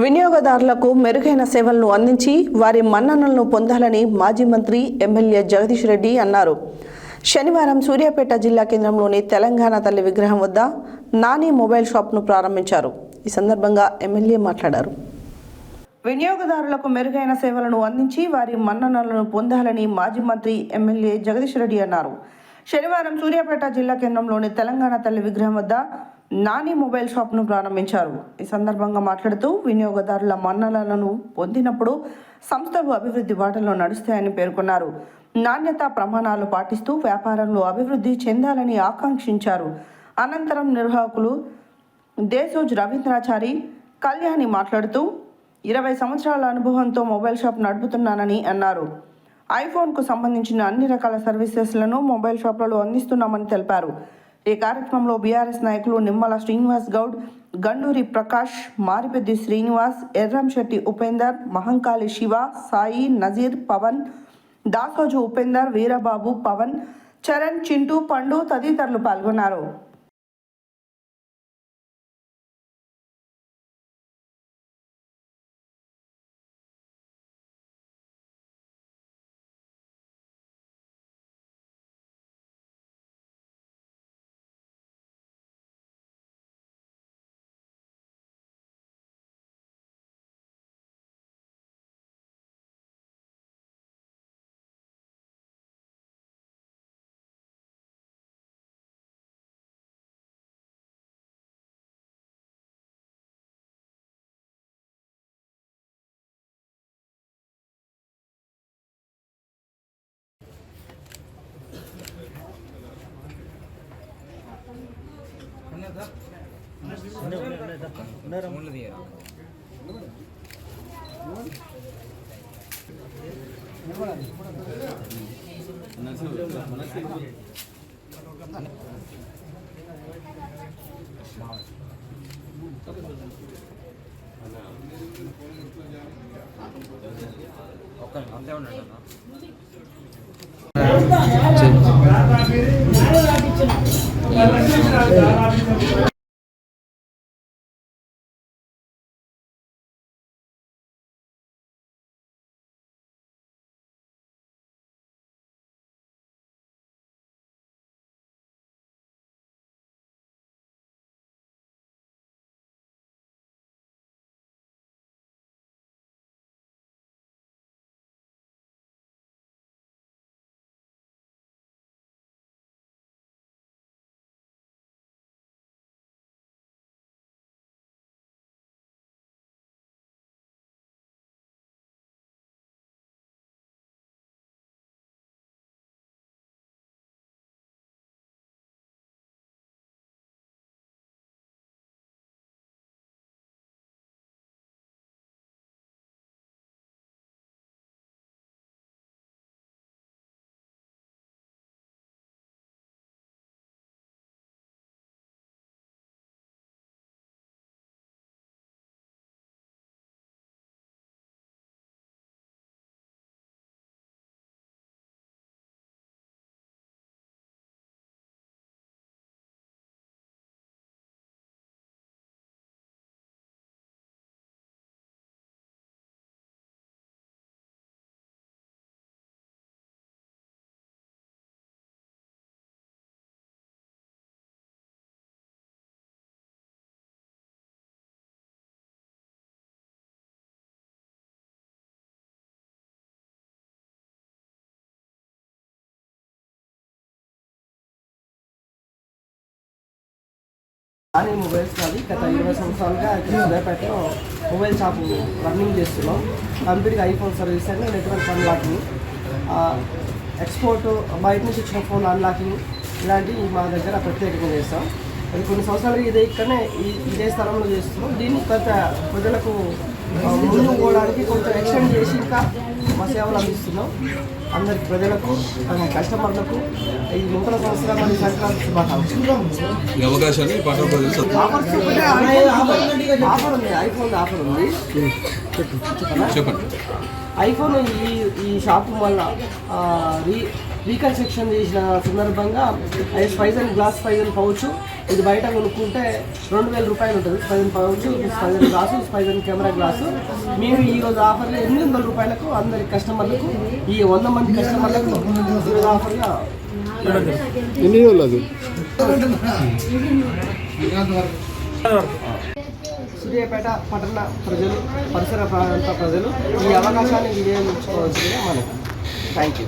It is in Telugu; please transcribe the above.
వినియోగదారులకు మెరుగైన సేవలను అందించి వారి మన్ననలను పొందాలని మాజీ మంత్రి ఎమ్మెల్యే జగదీష్ రెడ్డి అన్నారు. శనివారం సూర్యాపేట జిల్లా కేంద్రంలోని తెలంగాణ తల్లి విగ్రహం వద్ద నాని మొబైల్ షాప్ను ప్రారంభించారు. ఈ సందర్భంగా ఎమ్మెల్యే మాట్లాడారు. వినియోగదారులకు మెరుగైన సేవలను అందించి వారి మన్ననలను పొందాలని మాజీ మంత్రి ఎమ్మెల్యే జగదీష్ రెడ్డి అన్నారు. శనివారం సూర్యాపేట జిల్లా కేంద్రంలోని తెలంగాణ తల్లి విగ్రహం వద్ద నాని మొబైల్ షాప్ను ప్రారంభించారు. ఈ సందర్భంగా మాట్లాడుతూ వినియోగదారుల మన్ననలను పొందినప్పుడు సంస్థలు అభివృద్ధి బాటలో నడుస్తాయని పేర్కొన్నారు. నాణ్యత ప్రమాణాలు పాటిస్తూ వ్యాపారంలో అభివృద్ధి చెందాలని ఆకాంక్షించారు. అనంతరం నిర్వాహకులు దేశోజ్ రవీంద్రాచారి కళ్యాణి మాట్లాడుతూ ఇరవై సంవత్సరాల అనుభవంతో మొబైల్ షాప్ నడుపుతున్నానని అన్నారు. ఐఫోన్కు సంబంధించిన అన్ని రకాల సర్వీసెస్లను మొబైల్ షాప్లలో అందిస్తున్నామని తెలిపారు. ఈ కార్యక్రమంలో బీఆర్ఎస్ నాయకులు నిమ్మల శ్రీనివాస్ గౌడ్ గండూరి ప్రకాష్ మారిపెద్ది శ్రీనివాస్ ఎర్రంశెట్టి ఉపేందర్ మహంకాళి శివ సాయి నజీర్ పవన్ దాసోజు ఉపేందర్ వీరబాబు పవన్ చరణ్ చింటూ పండు తదితరులు పాల్గొన్నారు. ఒక్క అంతే ఉండండి అన్న అని మొబైల్స్ కాదు గత ఇరవై సంవత్సరాలుగా ఇక్కడ మొబైల్ షాప్ రన్నింగ్ చేస్తున్నాం. కంప్లీట్గా iPhone service and network unlocking export బయట నుంచి వచ్చిన ఫోన్ అన్లాకింగ్ ఇలాంటివి మా దగ్గర ప్రత్యేకంగా చేస్తాం. అది కొన్ని సంవత్సరాలు ఇదే ఇక్కడనే ఈ ఇదే స్థలంలో చేస్తున్నాం. దీన్ని కొంత ప్రజలకు ఆ, ముందుకు పోవడానికి కొంచెం ఎక్స్టెండ్ చేసి ఇంకా మా సేవలు అందిస్తున్నాం. అందరికి ప్రజలకు కస్టమర్లకు ఈ నూతన సంవత్సరం మరియు సంక్రాంతి శుభాకాంక్షలు. అవకాశాన్ని ఆఫర్ ఉంది ఐఫోన్ ఆఫర్ ఉంది. చెప్పండి. ఐఫోన్ ఈ ఈ షాప్ వల్ల ఆ, రీ రీకన్స్ట్రక్షన్ చేసిన సందర్భంగా అది స్పైజన్ గ్లాస్ స్పైజన్ పౌచ్ ఇది బయట కొనుక్కుంటే రెండు వేల రూపాయలు ఉంటుంది. Spigen pouch Spigen glass Spigen camera glass. మేము ఈ రోజు ఆఫర్లో ఎనిమిది వందల రూపాయలకు అందరి కస్టమర్లకు ఈ వంద మంది కస్టమర్లకు ఈరోజు ఆఫర్గా ఎన్ని రోజులు అది. సూర్యాపేట పట్టణ ప్రజలు పరిసర ప్రాంత ప్రజలు ఈ అవకాశాన్ని వినియోగించుకోవాల్సిందే మనకు థ్యాంక్ యూ